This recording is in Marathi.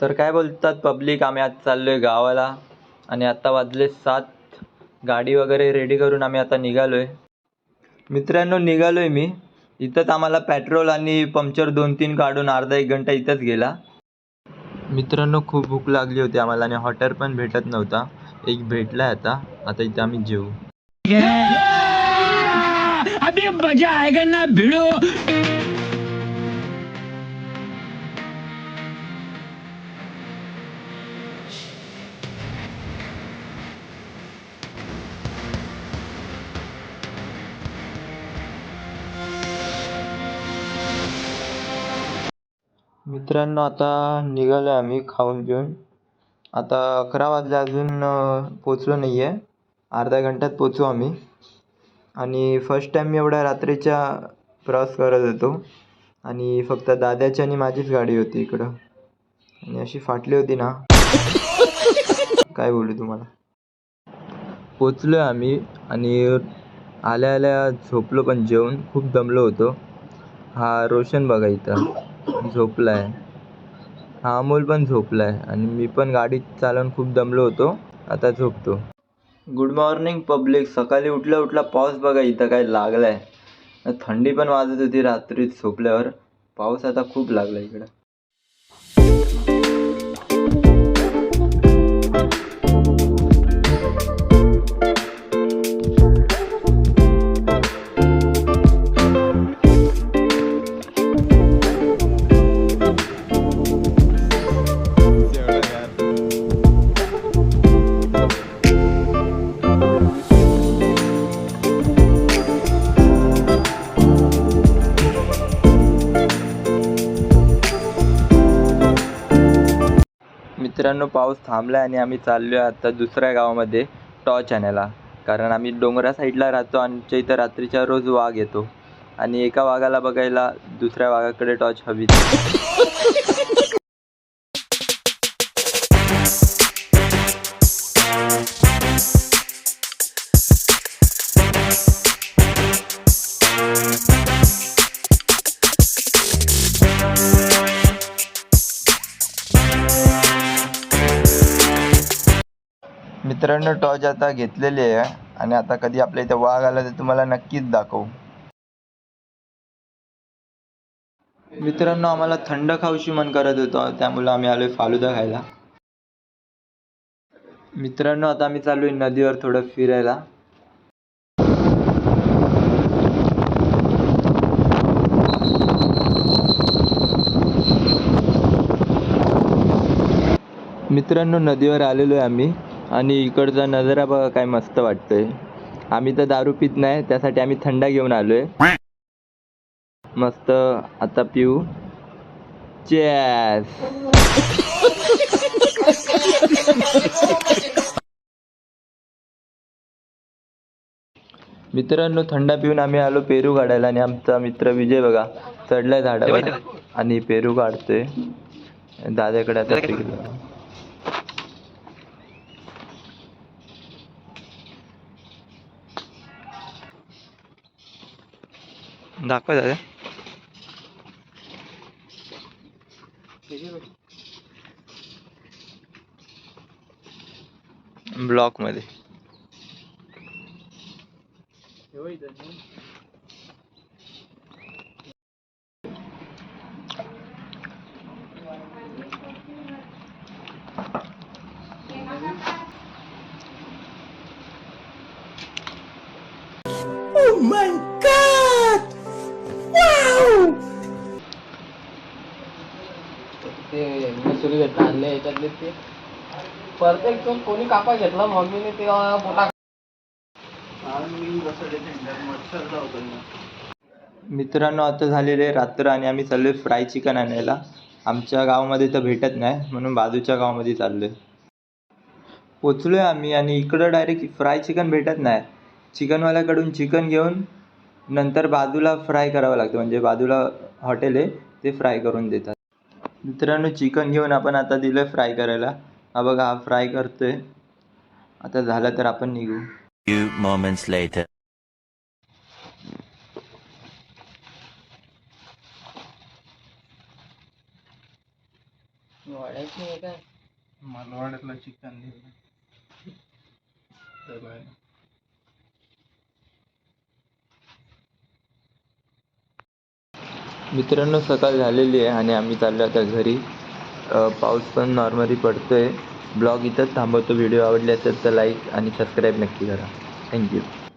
तर काय बोलतात पब्लिक आम्ही आज चाललोय गावाला आणि आत्ता वाजले सात. गाडी वगैरे रेडी करून आम्ही आता निघालोय. मित्रांनो निघालोय मी. इथंच आम्हाला पेट्रोल आणि पंक्चर दोन तीन काढून अर्धा एक घंटा इथंच गेला. मित्रांनो खूप भूक लागली होती आम्हाला आणि हॉटेल पण भेटत नव्हता. एक भेटला आता. आता इथे आम्ही जेऊ. मजा ना भिड़ो. मित्रांनो आता निघालो आहे आम्ही खाऊन पिऊन. आता अकरा वाजले अजून पोचलो नाही आहे अर्ध्या घंट्यात पोचू आम्ही. आणि फर्स्ट टाईम मी एवढ्या रात्रीच्या प्रवास करत होतो. आणि फक्त दादाची आणि माझीच गाडी होती इकडं. आणि अशी फाटली होती ना. काय बोलू तुम्हाला? पोचलो आम्ही आणि आल्या आल्या झोपलो पण जेवण. खूप दमलो होतो. हा रोशन बघा इथं. झोपलाय. हा अमोल पण झोपलाय आणि मी पण गाडी चालवून खूप दमलो होतो. आता झोपतो. गुड मॉर्निंग पब्लिक सकाळी उठल्या उठला पाऊस बघा इथं काय लागलाय. थंडी पण वाजत होती रात्री झोपल्यावर. पाऊस आता खूप लागला इकडं. मित्रांनो पाऊस थांबला आणि आम्ही चाललो आहे आता दुसऱ्या गावामध्ये टॉर्च आणायला कारण आम्ही डोंगरा साईडला राहतो आमच्या इथं रात्रीच्या रोज वाघ येतो. आणि एका वाघाला बघायला दुसऱ्या वाघाकडे टॉर्च हवी. मित्रांनो टॉर्च आता घेतलेली आहे आणि आता कधी आपल्या इथे वाघ आला तर तुम्हाला नक्कीच दाखवू. मित्रांनो आम्हाला थंड खाऊशी मन करत होतं त्यामुळे आम्ही आलोय फालुदा खायला. मित्रांनो आता आम्ही चालू आहे नदीवर थोडं फिरायला. मित्रांनो नदीवर आलेलो आहे आम्ही. आणि इकडचा नजारा बघा काय मस्त वाटतोय. आम्ही तर दारू पित नाही त्यासाठी आम्ही थंडा घेऊन आलोय. मस्त आता पिऊ. चॅस मित्रांनो थंडा पिऊन आम्ही आलो पेरू काढायला आणि आमचा मित्र विजय बघा चढलाय झाडावर आणि पेरू काढतोय. दादाकडे आता पिकलं. दाखव दादा ब्लॉक मध्ये ते मसुरी घेतला आणले याच्यातले ते. परफेक्ट तो कोणी कापा घेतला मम्मीने ते पोटा मित्रांनो आता झालेले रात्र आणि आम्ही चाललोय फ्राय चिकन आणायला. आमच्या गावामध्ये तर भेटत नाही म्हणून बाजूच्या गावामध्ये चाललोय. पोचलोय आम्ही आणि इकडं डायरेक्ट फ्राय चिकन भेटत नाही. चिकनवाल्याकडून चिकन घेऊन नंतर बाजूला फ्राय करावं लागतं. म्हणजे बाजूला हॉटेल आहे ते फ्राय करून देतात. मित्रांनो चिकन घेऊन आपण आता दिलं फ्राय करायला. हा बघा हा फ्राय करतोय. आता झालं तर आपण निघू. Few moments later. आहे काय? मालवाड्यातला चिकन मित्रांनो सकाळ झालेली आहे आणि आम्ही चाललो आता घरी. पाऊस पण नॉर्मली पडतोय. ब्लॉग इथंच थांबवतो. व्हिडिओ आवडले असेल तर लाईक आणि सबस्क्राईब नक्की करा. थँक्यू